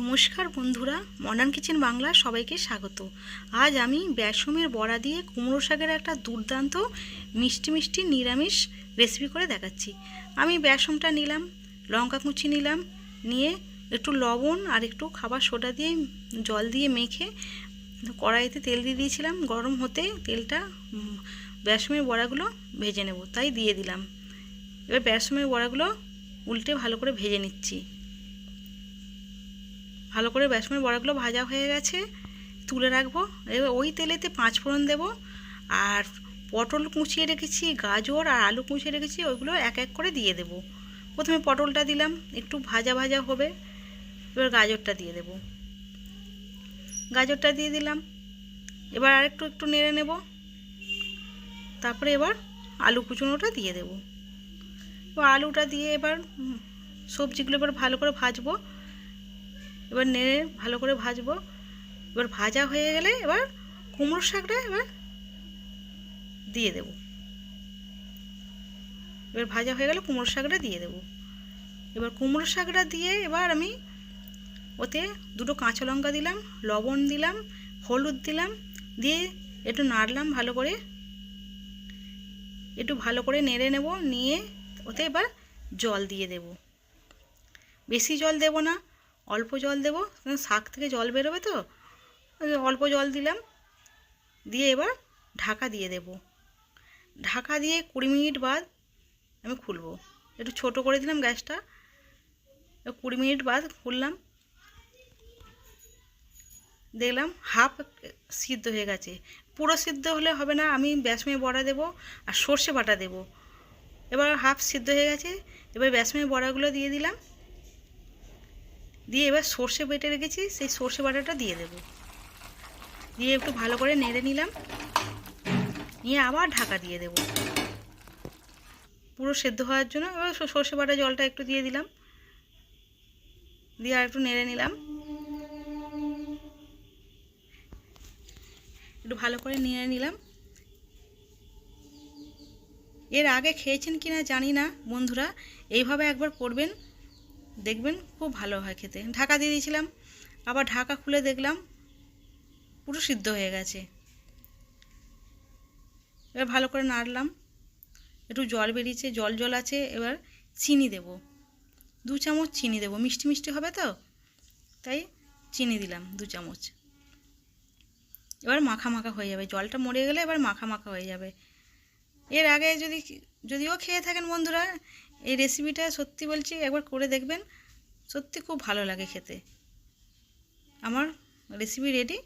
নমস্কার বন্ধুরা modern kitchen Bangla সবাইকে স্বাগত। আজ আমি বেসমের বড়া দিয়ে কুমড়ো শাকের একটা দুর্দান্ত মিষ্টি মিষ্টি নিরামিষ রেসিপি করে দেখাচ্ছি। আমি বেসমটা নিলাম লঙ্কা কুচি নিলাম নিয়ে একটু লবণ আর একটু খাবার সোডা দিয়ে জল দিয়ে মেখে কড়াইতে তেল দিয়ে দিয়েছিলাম। গরম হতে তেলটা উম, বেসমের বড়াগুলো ভেজে নেব তাই দিয়ে দিলাম। এবার বেসমের বড়াগুলো উল্টে ভালো করে ভেজে নিচ্ছি। ভালো করে বেসমের বড়াগুলো ভাজা হয়ে গেছে, তুলে রাখব। এবার ওই তেলেতে পাঁচ ফোড়ন দেবো। আর পটল কুচিয়ে রেখেছি, গাজর আর আলু কুচিয়ে রেখেছি, ওইগুলো এক এক করে দিয়ে দেবো। প্রথমে পটলটা দিলাম, একটু ভাজা ভাজা হবে, এবার গাজরটা দিয়ে দেবো। গাজরটা দিয়ে দিলাম, এবার আরেকটু একটু একটু নেড়ে নেব। তারপরে এবার আলু কুচুনোটা দিয়ে দেবো। আলুটা দিয়ে এবার সবজিগুলো এবার ভালো করে ভাজবো। এবার নেড়ে ভালো করে ভাজবো। এবার ভাজা হয়ে গেলে এবার কুমড়োর শাকটা এবার দিয়ে দেব। এবার ভাজা হয়ে গেলে কুমড়োর শাকটা দিয়ে দেব। এবার কুমড়োর শাকটা দিয়ে এবার আমি ওতে দুটো কাঁচা লঙ্কা দিলাম, লবণ দিলাম, হলুদ দিলাম, দিয়ে একটু নাড়লাম ভালো করে। একটু ভালো করে নেড়ে নেব, নিয়ে ওতে এবার জল দিয়ে দেব। বেশি জল দেব না অল্প জল দেবো শাক থেকে জল বেরোবে তো অল্প জল দিলাম, দিয়ে এবার ঢাকা দিয়ে দেব। ঢাকা দিয়ে কুড়ি মিনিট বাদ আমি খুলবো। একটু ছোট করে দিলাম গ্যাসটা, কুড়ি মিনিট বাদ খুললাম, দেখলাম হাফ সিদ্ধ হয়ে গেছে। পুরো সিদ্ধ হলে হবে না, আমি বেসমে বড়া দেবো আর সর্ষে বাটা দেবো। এবার হাফ সিদ্ধ হয়ে গেছে, এবার বেসমে বড়াগুলো দিয়ে দিলাম। দিয়ে এবার সর্ষে বেটে রেখেছি, সেই সর্ষে বাটাটা দিয়ে দেবো। দিয়ে একটু ভালো করে নেড়ে নিলাম। নিয়ে আবার ঢাকা দিয়ে দেবো। পুরো সেদ্ধ হওয়ার জন্য এবার সর্ষে বাটা জলটা একটু দিয়ে দিলাম। দিয়ে আর একটু নেড়ে নিলাম। একটু ভালো করে নেড়ে নিলাম। এর আগে খেয়েছেন কি না জানি না, বন্ধুরা। এইভাবে একবার করবেন। দেখবেন খুব ভালো হয় খেতে। ঢাকা দিয়ে দিয়েছিলাম, আবার ঢাকা খুলে দেখলাম পুরো সিদ্ধ হয়ে গেছে। এবার ভালো করে নাড়লাম, একটু জল বেরিয়েছে, জল জল আছে, এবার চিনি দেব। দু চামচ চিনি দেব, মিষ্টি মিষ্টি হবে তো? তাই চিনি দিলাম দু চামচ। এবার মাখা মাখা হয়ে যাবে, জলটা মরে গেলে এবার মাখা মাখা হয়ে যাবে। এর আগে যদি, যদিও খেয়ে থাকেন বন্ধুরা এই রেসিপিটা সত্যি বলছি, একবার করে দেখবেন, সত্যি খুব ভালো লাগে খেতে। আমার রেসিপি রেডি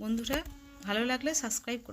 বন্ধুরা, ভালো লাগলে সাবস্ক্রাইব করুন